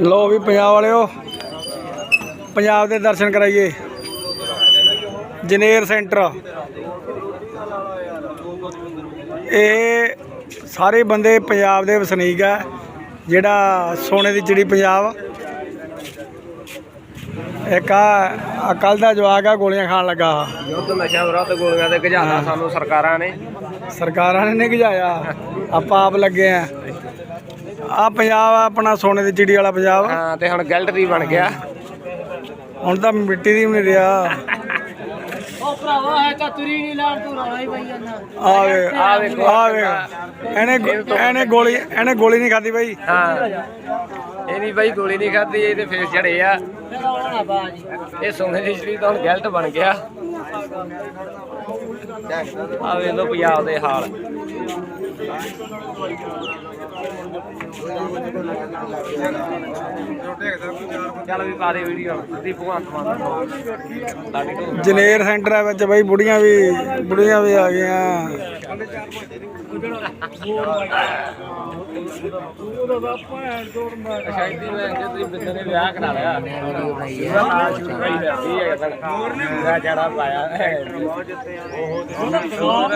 ਲੋ ਵੀ ਪੰਜਾਬ ਵਾਲਿਓ ਪੰਜਾਬ ਦੇ ਦਰਸ਼ਨ ਕਰਾਈਏ। ਜਨੇਰ ਸੈਂਟਰ। ਇਹ ਸਾਰੇ ਬੰਦੇ ਪੰਜਾਬ ਦੇ ਵਸਨੀਕ ਆ ਜਿਹੜਾ ਸੋਨੇ ਦੀ ਚਿੜੀ ਪੰਜਾਬ। ਇੱਕ ਆ ਕੱਲ ਦਾ ਜਵਾਕ ਆ ਗੋਲੀਆਂ ਖਾਣ ਲੱਗਾ। ਯੁੱਧ ਨਸ਼ਾ ਵਿਰੋਧ ਗੋਲੀਆਂ ਤੇ ਗਜਾਣਾ ਸਾਨੂੰ ਸਰਕਾਰਾਂ ਨੇ। ਸਰਕਾਰਾਂ ਨੇ ਨਹੀਂ ਗਜਾਇਆ ਆਪਾਂ ਆਪ ਲੱਗੇ ਆ। ਆ ਪੰਜਾਬ ਆ ਆਪਣਾ ਸੋਨੇ ਦੀ ਚਿੜੀ ਵਾਲਾ ਪੰਜਾਬ ਹਾਂ ਤੇ ਹੁਣ ਗੈਲਟਰੀ ਬਣ ਗਿਆ। ਹੁਣ ਤਾਂ ਮਿੱਟੀ ਦੀ ਵੀ ਨਹੀਂ ਰਿਹਾ। ਉਹ ਭਰਾਵਾ ਹੈ ਤਾਂ ਤੁਰੀ ਨਹੀਂ ਲਾਣ ਤੂੰ ਰੌਲਾ ਹੀ ਪਈ ਜਾਂਦਾ। ਆ ਵੇ ਆ ਵੇਖੋ ਆ ਵੇ। ਇਹਨੇ ਇਹਨੇ ਗੋਲੀ ਇਹਨੇ ਗੋਲੀ ਨਹੀਂ ਖਾਦੀ ਬਾਈ। ਹਾਂ। ਇਹ ਨਹੀਂ ਬਾਈ ਗੋਲੀ ਨਹੀਂ ਖਾਧੀ ਇਹ ਤੇ ਫੇਰ ਚੜੇ ਆ। ਰੌਲਾ ਨਾ ਬਾਜੀ ਇਹ ਸੋਨੇ ਦੀ ਸ਼ਰੀ ਤਾਂ ਹੁਣ ਗੈਲਟ ਬਣ ਗਿਆ। ਆ ਵੇਖ ਲੋ ਪੰਜਾਬ ਦੇ ਹਾਲ। ਚੱਲ ਵੀ ਪਾ ਦੇ ਵੀਡੀਓ ਦੀ ਭਗਵੰਤ ਮਾਨ ਲਾਡੀ ਢੋਲ ਜਨੇਰ ਸੈਂਟਰ ਵਿੱਚ ਬਾਈ ਬੁੜੀਆਂ ਵੀ ਬੁੜੀਆਂ ਵੀ ਆ ਗਈਆਂ। ਸ਼ਾਇਦ ਮੈਂ ਜੇ ਤੁਸੀਂ ਬਿੰਦਰ ਨੇ ਵਿਆਹ ਕਰਾ ਲਿਆ ਪੂਰਾ ਨਾਲ ਸ਼ੁਰੂ ਜੜਾ ਪਾਇਆ ਹੈ ਉਹ ਹੋਰ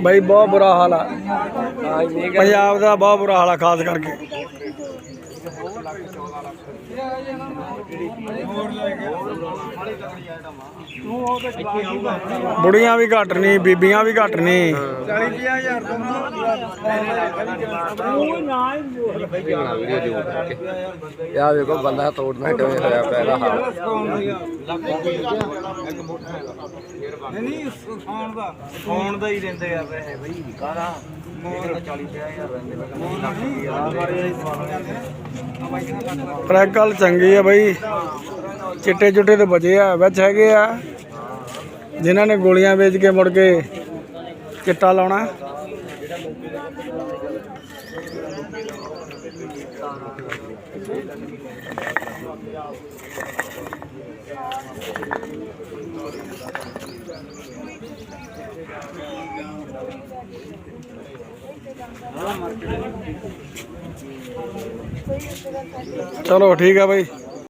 ਬਾਈ, ਬਹੁਤ ਬੁਰਾ ਹਾਲ ਆ। ਪੰਜਾਬ ਦਾ ਬਹੁਤ ਬੁਰਾ ਹਾਲ ਆ, ਖਾਸ ਕਰਕੇ। ਬੁੜੀਆਂ ਵੀ ਘੱਟ ਨਹੀਂ ਬੀਬੀਆਂ ਵੀ ਘੱਟ ਨਹੀਂ ਯਾ ਵੇਖੋ ਬੰਦਾ ਤੋੜਨਾ ਕਿਵੇਂ ਹੋਇਆ ਪਿਆ ਇਹਦਾ ਹਾਲ। ਨਹੀਂ ਫੋਨ ਦਾ ਫੋਨ ਦਾ ਹੀ ਦਿੰਦੇ ਆ ਪੈਸੇ ਬਈ ਕਾਹਦਾ? ਫੋਨ ਗੱਲ ਚੰਗੀ ਆ ਬਈ। ਚਿੱਟੇ ਚੁੱਟੇ ਤੇ ਬਚੇ ਆ, ਵਿੱਚ ਹੈਗੇ ਆ। ਜਿਨ੍ਹਾਂ ਨੇ ਗੋਲੀਆਂ ਵੇਚ ਕੇ ਮੁੜ ਕੇ ਚਿੱਟਾ ਲਾਉਣਾ। ਚਲੋ ਠੀਕ ਆ ਬਾਈ।